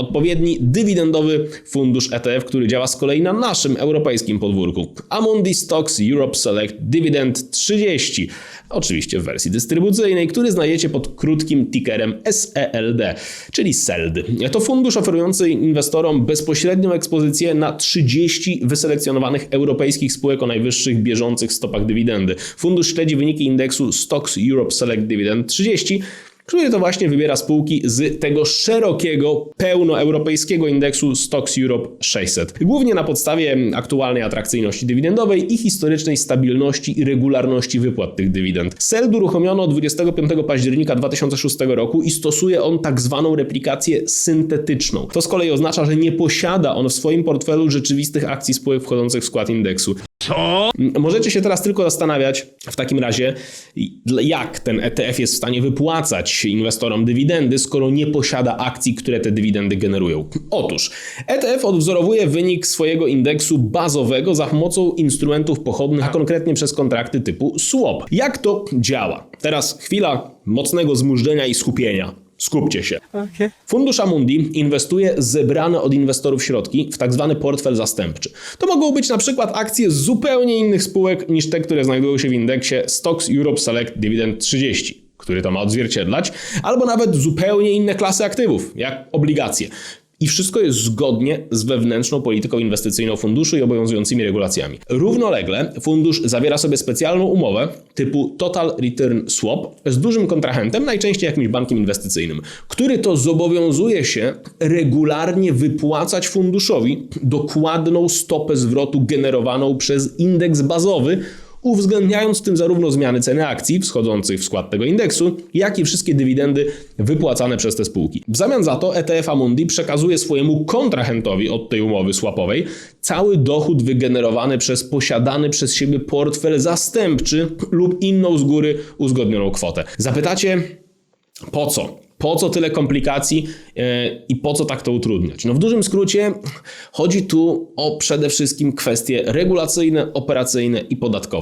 odpowiedni dywidendowy fundusz ETF, który działa z kolei na naszym europejskim podwórku. Amundi Stocks Europe Select Dividend 30, oczywiście w wersji dystrybucyjnej, który znajdziecie pod krótkim tickerem SELD, czyli SELD. To fundusz oferujący inwestorom bezpośrednią ekspozycję na 30 wyselekcjonowanych europejskich spółek o najwyższych bieżących stopach dywidendy. Fundusz śledzi wyniki indeksu Stocks Europe Select Dividend 30, który to właśnie wybiera spółki z tego szerokiego, pełnoeuropejskiego indeksu Stocks Europe 600. Głównie na podstawie aktualnej atrakcyjności dywidendowej i historycznej stabilności i regularności wypłat tych dywidend. SELD uruchomiono 25 października 2006 roku i stosuje on tak zwaną replikację syntetyczną. To z kolei oznacza, że nie posiada on w swoim portfelu rzeczywistych akcji spółek wchodzących w skład indeksu. Możecie się teraz tylko zastanawiać w takim razie, jak ten ETF jest w stanie wypłacać inwestorom dywidendy, skoro nie posiada akcji, które te dywidendy generują. Otóż ETF odwzorowuje wynik swojego indeksu bazowego za pomocą instrumentów pochodnych, a konkretnie przez kontrakty typu swap. Jak to działa? Teraz chwila mocnego zmużdżenia i skupienia. Skupcie się. Fundusz Amundi inwestuje zebrane od inwestorów środki w tak zwany portfel zastępczy. To mogą być na przykład akcje z zupełnie innych spółek niż te, które znajdują się w indeksie Stocks Europe Select Dividend 30, który to ma odzwierciedlać, albo nawet zupełnie inne klasy aktywów, jak obligacje. I wszystko jest zgodnie z wewnętrzną polityką inwestycyjną funduszu i obowiązującymi regulacjami. Równolegle fundusz zawiera sobie specjalną umowę typu Total Return Swap z dużym kontrahentem, najczęściej jakimś bankiem inwestycyjnym, który to zobowiązuje się regularnie wypłacać funduszowi dokładną stopę zwrotu generowaną przez indeks bazowy, uwzględniając w tym zarówno zmiany ceny akcji wschodzących w skład tego indeksu, jak i wszystkie dywidendy wypłacane przez te spółki. W zamian za to ETF Amundi przekazuje swojemu kontrahentowi od tej umowy swapowej cały dochód wygenerowany przez posiadany przez siebie portfel zastępczy lub inną z góry uzgodnioną kwotę. Zapytacie, po co? Po co tyle komplikacji e, i po co tak to utrudniać? No w dużym skrócie chodzi tu o przede wszystkim kwestie regulacyjne, operacyjne i podatkowe.